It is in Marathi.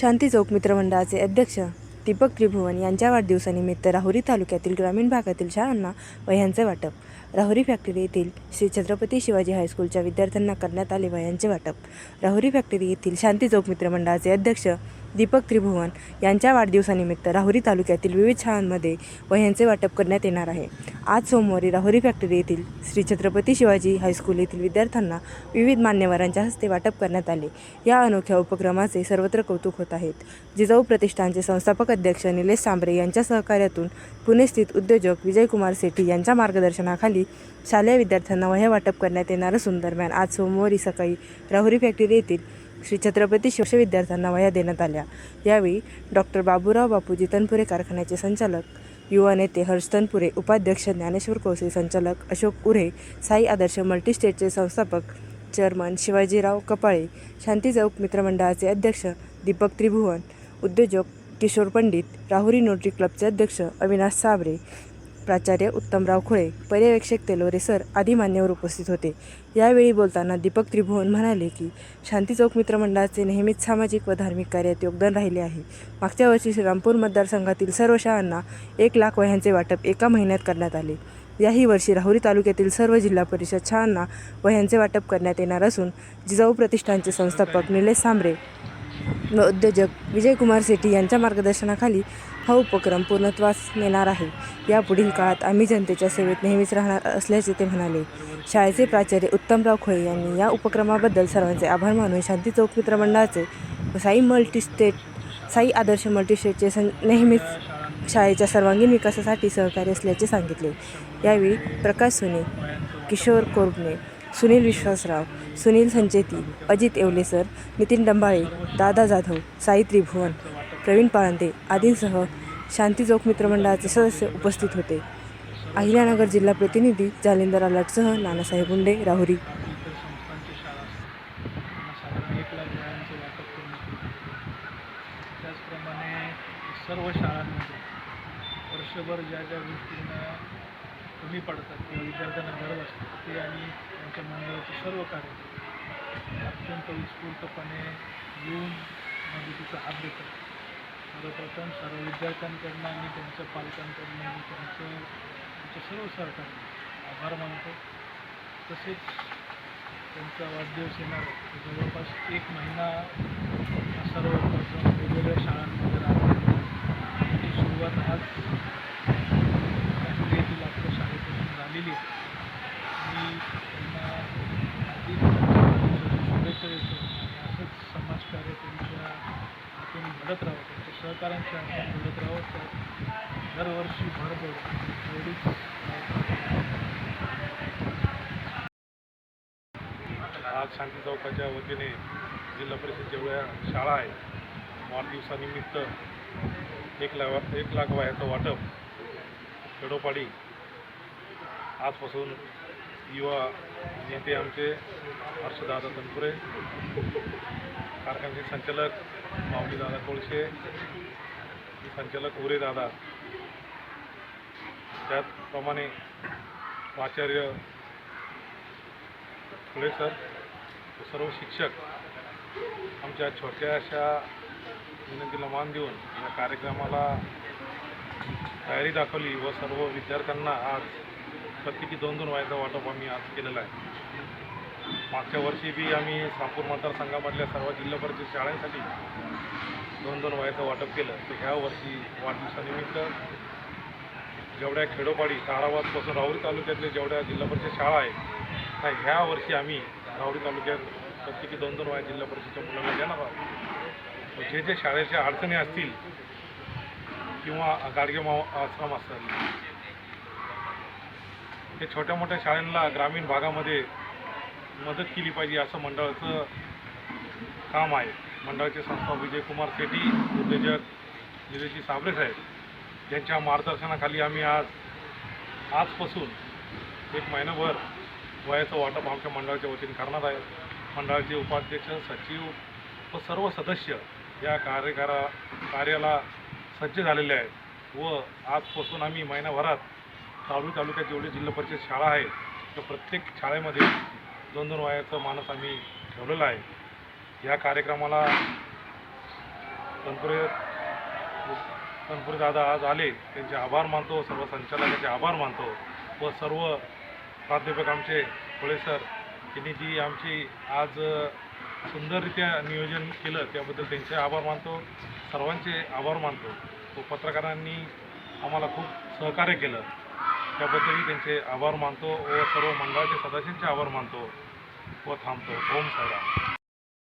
शांती चौक मित्रमंडळाचे अध्यक्ष दीपक त्रिभुवन यांच्या वाढदिवसानिमित्त राहुरी तालुक्यातील ग्रामीण भागातील शाळांना वह्यांचे वाटप. राहुरी फॅक्टरी येथील श्री छत्रपती शिवाजी हायस्कूलच्या विद्यार्थ्यांना करण्यात आले वयांचे वाटप. राहुरी फॅक्टरी येथील शांती चौक मित्रमंडळाचे अध्यक्ष दीपक त्रिभुवन यांच्या वाढदिवसानिमित्त राहुरी तालुक्यातील विविध शाळांमध्ये वह्यांचे वाटप करण्यात येणार आहे. आज सोमवारी राहुरी फॅक्टरी येथील श्री छत्रपती शिवाजी हायस्कूल येथील विद्यार्थ्यांना विविध मान्यवरांच्या हस्ते वाटप करण्यात आले. या अनोख्या उपक्रमाचे सर्वत्र कौतुक होत आहेत. जिजाऊ प्रतिष्ठानचे संस्थापक अध्यक्ष निलेश सांबरे यांच्या सहकार्यातून पुणे स्थित उद्योजक विजयकुमार सेठी यांच्या मार्गदर्शनाखाली शालेय विद्यार्थ्यांना वह्या वाटप करण्यात येणार असून दरम्यान आज सोमवारी सकाळी राहुरी फॅक्टरी येथील श्री छत्रपती शिवश विद्यार्थ्यांना वह्या देण्यात आल्या. यावेळी डॉक्टर बाबूराव बापूजी तनपुरे कारखान्याचे संचालक युवा नेते हर्ष तनपुरे उपाध्यक्ष ज्ञानेश्वर कोसे संचालक अशोक उरे साई आदर्श मल्टीस्टेटचे संस्थापक चेअरमन शिवाजीराव कपाळे शांती चौक मित्रमंडळाचे अध्यक्ष दीपक त्रिभुवन उद्योजक किशोर पंडित राहुरी नोटरी क्लबचे अध्यक्ष अविनाश साबरे प्राचार्य उत्तमराव खुळे पर्यवेक्षक तेलोरे सर आदी मान्यवर उपस्थित होते. यावेळी बोलताना दीपक त्रिभुवन म्हणाले की शांती चौक मित्रमंडळाचे नेहमीच सामाजिक व धार्मिक कार्यात योगदान राहिले आहे. मागच्या वर्षी श्रीरामपूर मतदारसंघातील सर्व शाळांना एक लाख वह्यांचे वाटप एका महिन्यात करण्यात आले. याही वर्षी राहुरी तालुक्यातील सर्व जिल्हा परिषद शाळांना वह्यांचे वाटप करण्यात येणार असून जिजाऊ प्रतिष्ठानचे संस्थापक निलेश सांबरे व उद्योजक विजयकुमार सेठी यांच्या मार्गदर्शनाखाली हा उपक्रम पूर्णत्वास नेणार आहे. यापुढील काळात आम्ही जनतेच्या सेवेत नेहमीच राहणार असल्याचे ते म्हणाले. शाळेचे प्राचार्य उत्तमराव खोळे यांनी या उपक्रमाबद्दल सर्वांचे आभार मानून शांती चौक मित्रमंडळाचे साई मल्टीस्टेट साई आदर्श मल्टीस्टेटचे सं नेहमीच शाळेच्या सर्वांगीण विकासासाठी सहकार्य असल्याचे सांगितले. यावेळी प्रकाश सोने किशोर कोरबणे सुनील विश्वासराव सुनील संचेती अजित येवलेसर नितीन डंबाळे दादा जाधव सावित्री भुवन प्रवीण पाळंदे आदींसह शांती चौक मित्रमंडळाचे सदस्य उपस्थित होते. अहिल्यानगर जिल्हा प्रतिनिधी जालिंदर आलाटसह नानासाहेब मुंडे राहुरी. त्याचप्रमाणे सर्व शाळांमध्ये वर्षभर ज्या ज्या गोष्टींना कमी पडतात किंवा विद्यार्थ्यांना गरज असते ते आणि त्यांच्या मंडळाचे सर्व कार्य अत्यंत उत्स्फूर्तपणे येऊन म्हणजे मदतीचा हात देतात. सर्वप्रथम सर्व विद्यार्थ्यांकडनं आणि त्यांच्या पालकांकडनं आणि त्यांचं त्यांच्या सर्व सहकार्य आभार मानतो. तसेच त्यांचा वाढदिवस येणार जवळपास एक महिना सर्वप्रथम सर्व उपक्रम वेगवेगळ्या शाळांमध्ये राहणार त्याची सुरुवात आज फॅक्टरी येथील आपल्या शाळेपासून झालेली आहे मी त्यांना आधी शुभेच्छा देतो आणि असंच समाजकार्य त्यांच्या हातून घडत राहावं त्यांच्या सहकाऱ्यांच्या दरवर्षी भर एवढीच आज शांती चौकाच्या वतीने जिल्हा परिषद जेवढ्या शाळा आहेत वाढदिवसानिमित्त एक लाख एक लाख वयाचं वाटप खेडोपाडी. आजपासून युवा नेते आमचे हर्षदादा तनपुरे कारखान्याचे संचालक माऊलीदादा कोळशे संचालक उरे दादा त्याचप्रमाणे प्राचार्य फुले सर सर्व शिक्षक आमच्या छोट्याशा विनंतीला मान देऊन या कार्यक्रमाला तयारी दाखवली व सर्व विद्यार्थ्यांना आज प्रत्येकी दोन दोन वयाचं वाटप आम्ही आज केलेलं आहे. मागच्या वर्षी बी आम्ही सापूर मतदारसंघामधल्या सर्व जिल्हा परिषद शाळांसाठी दोन दोन वयाचं वाटप केलं. तर ह्या वर्षी वाढदिवसानिमित्त जेवढ्या खेडोपाडी ताराबादपासून राहुरी तालुक्यातले जेवढ्या जिल्हा परिषद शाळा आहेत त्या ह्या वर्षी आम्ही राहुरी तालुक्यात प्रत्येकी दोन दोन वया जिल्हा परिषदच्या मुलांना देणार आहोत. जे जे शाळेच्या अडचणी असतील किंवा गाडगे माव आश्रम असेल हे छोट्या मोठ्या शाळांना ग्रामीण भागामध्ये मदत केली पाहिजे असं मंडळाचं काम आहे. मंडळाचे संस्था विजयकुमार सेठी उद्योजक निलेशजी साबरे साहेब यांच्या मार्गदर्शनाखाली आम्ही आज आजपासून एक महिनाभर वयाचं वाटप आमच्या मंडळाच्या वतीने करणार आहे. मंडळाचे उपाध्यक्ष सचिव व सर्व सदस्य या कार्यकारा कार्याला सज्ज झालेले आहेत व आजपासून आम्ही महिनाभरात तालुक तालुक्यात जेवढे जिल्हा परिषद शाळा आहेत त्या प्रत्येक शाळेमध्ये दोन दोन वयाचं मानस आम्ही ठेवलेलं आहे. या कार्यक्रमाला तनपुरे तनपुरे दादा आज आले. त्यांचे आभार मानतो सर्व संचालकांचे आभार मानतो. व सर्व प्राध्यापक आमचे कोळे सर यांनी जी आमची आज सुंदररित्या नियोजन केलं त्याबद्दल त्यांचे आभार मानतो सर्वांचे आभार मानतो. व पत्रकारांनी आम्हाला खूप सहकार्य केलं. त्याबद्दलही त्यांचे आभार मानतो व सर्व मंडळाचे सदस्यांचे आभार मानतो व थांबतो. ओम साईराम.